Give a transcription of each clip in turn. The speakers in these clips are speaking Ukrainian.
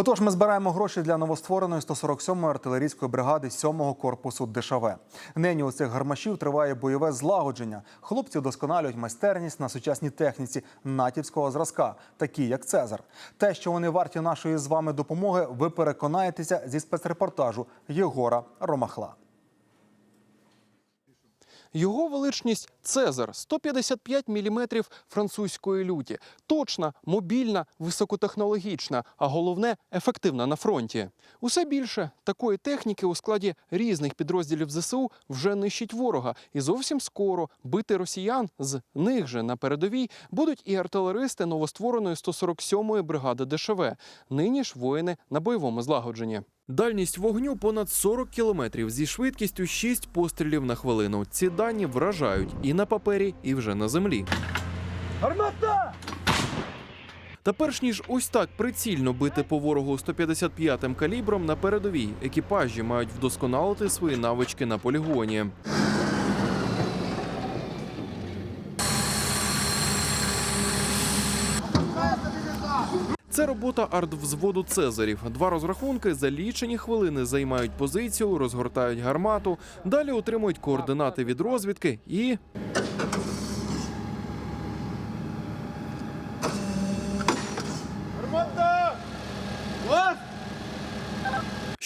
Отож, ми збираємо гроші для новоствореної 147-ї артилерійської бригади 7-го корпусу ДШВ. Нині у цих гармашів триває бойове злагодження. Хлопці вдосконалюють майстерність на сучасній техніці натівського зразка, такі як Цезар. Те, що вони варті нашої з вами допомоги, ви переконаєтеся зі спецрепортажу Єгора Ромахла. Його величність Цезар 155 мм французької люті. Точна, мобільна, високотехнологічна, а головне ефективна на фронті. Усе більше такої техніки у складі різних підрозділів ЗСУ вже нищить ворога, і зовсім скоро бити росіян з них же на передовій будуть і артилеристи новоствореної 147-ї бригади ДШВ. Нині ж воїни на бойовому злагодженні. Дальність вогню понад 40 кілометрів зі швидкістю 6 пострілів на хвилину. Ці дані вражають і на папері, і вже на землі. Гармата! Та перш ніж ось так прицільно бити по ворогу 155-м калібром на передовій, екіпажі мають вдосконалити свої навички на полігоні. Це робота артвзводу Цезарів. Два розрахунки за лічені хвилини займають позицію, розгортають гармату, далі отримують координати від розвідки і.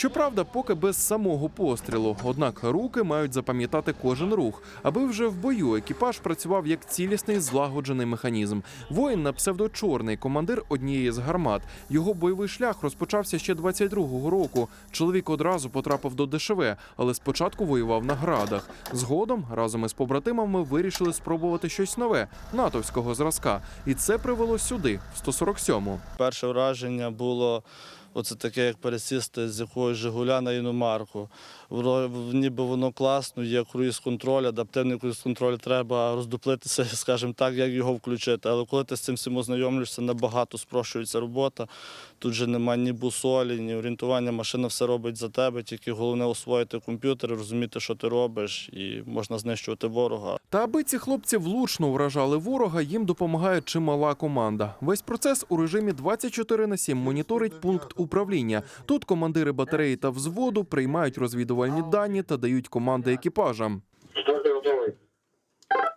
Щоправда, поки без самого пострілу. Однак руки мають запам'ятати кожен рух, аби вже в бою екіпаж працював як цілісний злагоджений механізм. Воїн на псевдо чорний, командир однієї з гармат. Його бойовий шлях розпочався ще 22-го року. Чоловік одразу потрапив до ДШВ, але спочатку воював на градах. Згодом разом із побратимами вирішили спробувати щось нове натовського зразка, і це привело сюди, в 147-му. Перше враження було оце таке, як пересісти з якогось Жигуля на іномарку. Ніби воно класно, є круїз-контроль, адаптивний круїз-контроль, треба роздуплитися, скажімо так, як його включити. Але коли ти з цим всім ознайомлюєшся, набагато спрощується робота. Тут же немає ні бусолі, ні орієнтування, машина все робить за тебе, тільки головне освоїти комп'ютер, розуміти, що ти робиш, і можна знищувати ворога. Та аби ці хлопці влучно вражали ворога, їм допомагає чимала команда. Весь процес у режимі 24 на 7 моніторить пункт управління. Тут командири батареї та взводу приймають розвідувальні дані та дають команди екіпажам.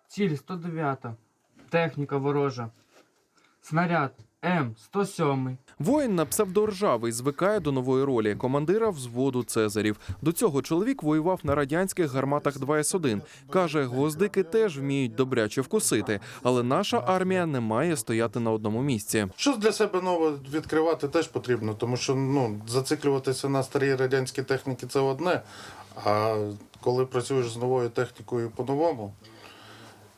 Ціль 109. Техніка ворожа. Снаряд М107. Воїн на псевдоржавий звикає до нової ролі командира взводу Цезарів. До цього чоловік воював на радянських гарматах 2С1. Каже, гвоздики теж вміють добряче вкусити, але наша армія не має стояти на одному місці. Щось для себе нове відкривати теж потрібно, тому що ну, зациклюватися на старій радянській техніці це одне. А коли працюєш з новою технікою по-новому,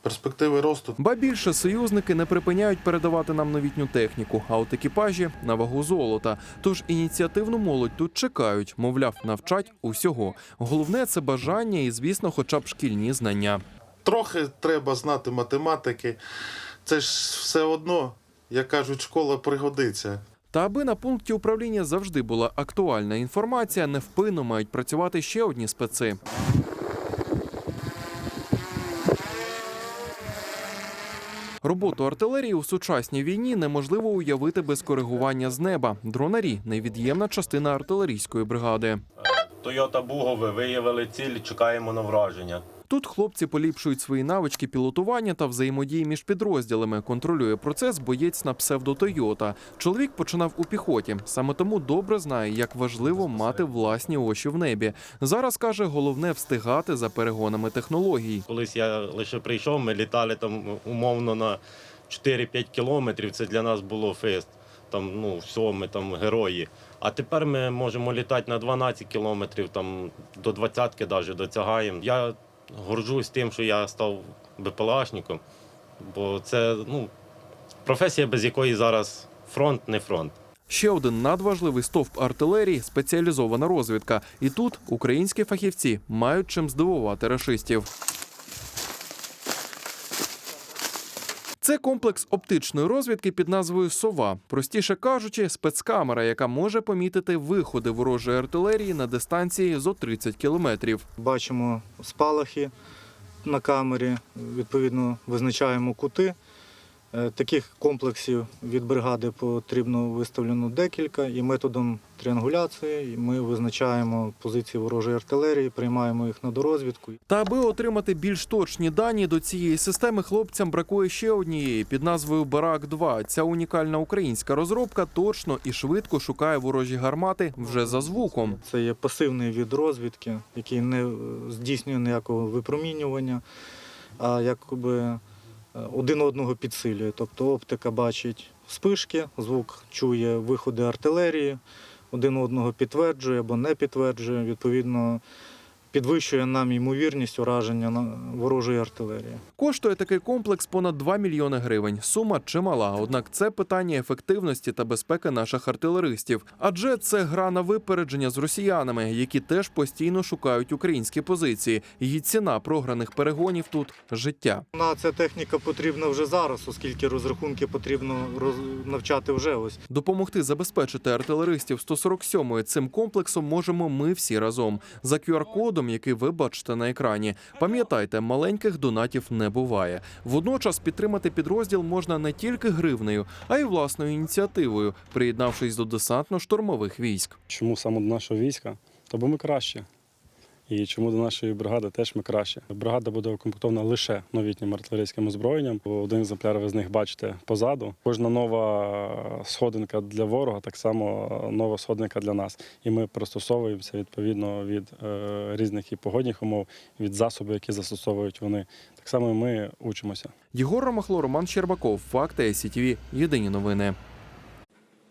перспективи росту Ба більше союзники не припиняють передавати нам новітню техніку, а от екіпажі на вагу золота. Тож ініціативну молодь тут чекають, мовляв, навчать усього. Головне це бажання і, звісно, хоча б шкільні знання. трохи треба знати математики. Це ж все одно, як кажуть, школа пригодиться. Та аби на пункті управління завжди була актуальна інформація, невпинно мають працювати ще одні специ. Роботу артилерії у сучасній війні неможливо уявити без коригування з неба. Дронарі невід'ємна частина артилерійської бригади. Тойота Бугове виявили ціль, чекаємо на враження. Тут хлопці поліпшують свої навички пілотування та взаємодії між підрозділами. Контролює процес боєць на псевдо Тойота. Чоловік починав у піхоті, саме тому добре знає, як важливо мати власні очі в небі. Зараз каже, головне встигати за перегонами технологій. Колись я лише прийшов, ми літали там умовно на 4-5 кілометрів. Це для нас було фест. Там, ну, все, ми там герої. А тепер ми можемо літати на 12 кілометрів, там до 20-ки навіть дотягаємо. Я горжусь тим, що я став БПЛАшником, бо це ну, професія, без якої зараз фронт не фронт. Ще один надважливий стовп артилерії спеціалізована розвідка. І тут українські фахівці мають чим здивувати рашистів. Це комплекс оптичної розвідки під назвою Сова. Простіше кажучи, спецкамера, яка може помітити виходи ворожої артилерії на дистанції зо 30 кілометрів. Бачимо спалахи на камері, відповідно визначаємо кути Таких комплексів від бригади потрібно виставлено декілька, і методом тріангуляції ми визначаємо позиції ворожої артилерії, приймаємо їх на дорозвідку. Та аби отримати більш точні дані до цієї системи, хлопцям бракує ще однієї під назвою Барак 2 Ця унікальна українська розробка точно і швидко шукає ворожі гармати вже за звуком. Це є пасивний від розвідки, який не е, здійснює ніякого випромінювання, а якби е, один одного підсилює. Тобто оптика бачить вспишки, звук чує виходи артилерії, один одного підтверджує або не підтверджує. Відповідно, підвищує нам ймовірність ураження на- ворожої артилерії. Коштує такий комплекс понад 2 мільйони гривень. Сума чимала. Однак це питання ефективності та безпеки наших артилеристів. Адже це гра на випередження з росіянами, які теж постійно шукають українські позиції. Її ціна програних перегонів тут життя. На ця техніка потрібна вже зараз, оскільки розрахунки потрібно роз- навчати вже ось. Допомогти забезпечити артилеристів 147-ї цим комплексом можемо ми всі разом. За QR-кодом, який ви бачите на екрані. Пам'ятайте, маленьких донатів не буває. Водночас підтримати підрозділ можна не тільки гривнею, а й власною ініціативою, приєднавшись до десантно-штурмових військ. Чому саме до нашого війська? Та бо ми краще. І чому до нашої бригади теж ми краще. Бригада буде укомплектована лише новітнім артилерійським озброєнням. Один екземпляр ви з них бачите позаду. Кожна нова сходинка для ворога, так само нова сходинка для нас. І ми пристосовуємося відповідно від е, різних і погодних умов, від засобів, які застосовують вони. Так само ми учимося. Єгор Ромахло, Роман Щербаков, Факти СІТВ. Єдині новини.